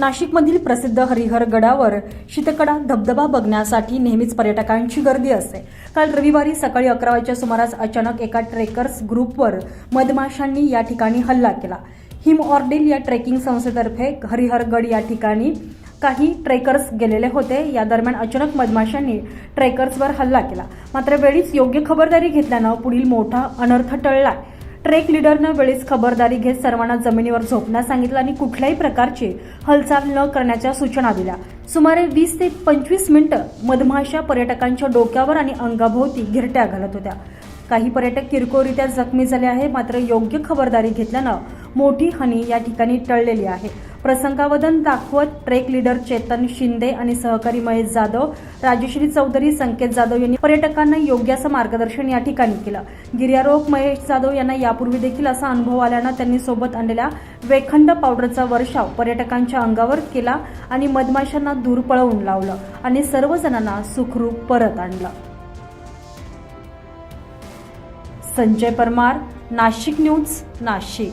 नाशिकमधील प्रसिद्ध हरिहर गडावर शीतकडा धबधबा बघण्यासाठी नेहमीच पर्यटकांची गर्दी असते. काल रविवारी सकाळी अकरा वाजच्या सुमारास अचानक एका ट्रेकर्स ग्रुपवर मधमाशांनी या ठिकाणी हल्ला केला. हिम ऑर्डेल या ट्रेकिंग संस्थेतर्फे हरिहरगड या ठिकाणी काही ट्रेकर्स गेलेले होते. या दरम्यान अचानक मधमाशांनी ट्रेकर्सवर हल्ला केला. मात्र वेळीच योग्य खबरदारी घेतल्यानं पुढील मोठा अनर्थ टळला ट्रेक लीडरनं वेळीच खबरदारी घेत सर्वांना जमिनीवर झोपण्यास सांगितलं आणि कुठल्याही प्रकारची हालचाल न करण्याच्या सूचना दिल्या. सुमारे वीस ते पंचवीस मिनिटं मधमाशा पर्यटकांच्या डोक्यावर आणि अंगाभोवती घिरट्या घालत होत्या. काही पर्यटक किरकोळरित्या जखमी झाले आहे मात्र योग्य खबरदारी घेतल्यानं मोठी हानी या ठिकाणी टळलेली आहे. प्रसंगावधन दाखवत ट्रेक लीडर चेतन शिंदे आणि सहकारी महेश जाधव राजश्री चौधरी संकेत जाधव यांनी पर्यटकांना योग्य असं मार्गदर्शन या ठिकाणी केलं. गिर्यारोहक महेश जाधव यांना यापूर्वी देखील असा अनुभव आल्यानं त्यांनी सोबत आणलेल्या वेखंड पावडरचा वर्षाव पर्यटकांच्या अंगावर केला आणि मधमाशांना दूर पळवून लावलं आणि सर्वजणांना सुखरूप परत आणलं. संजय परमार नाशिक न्यूज नाशिक.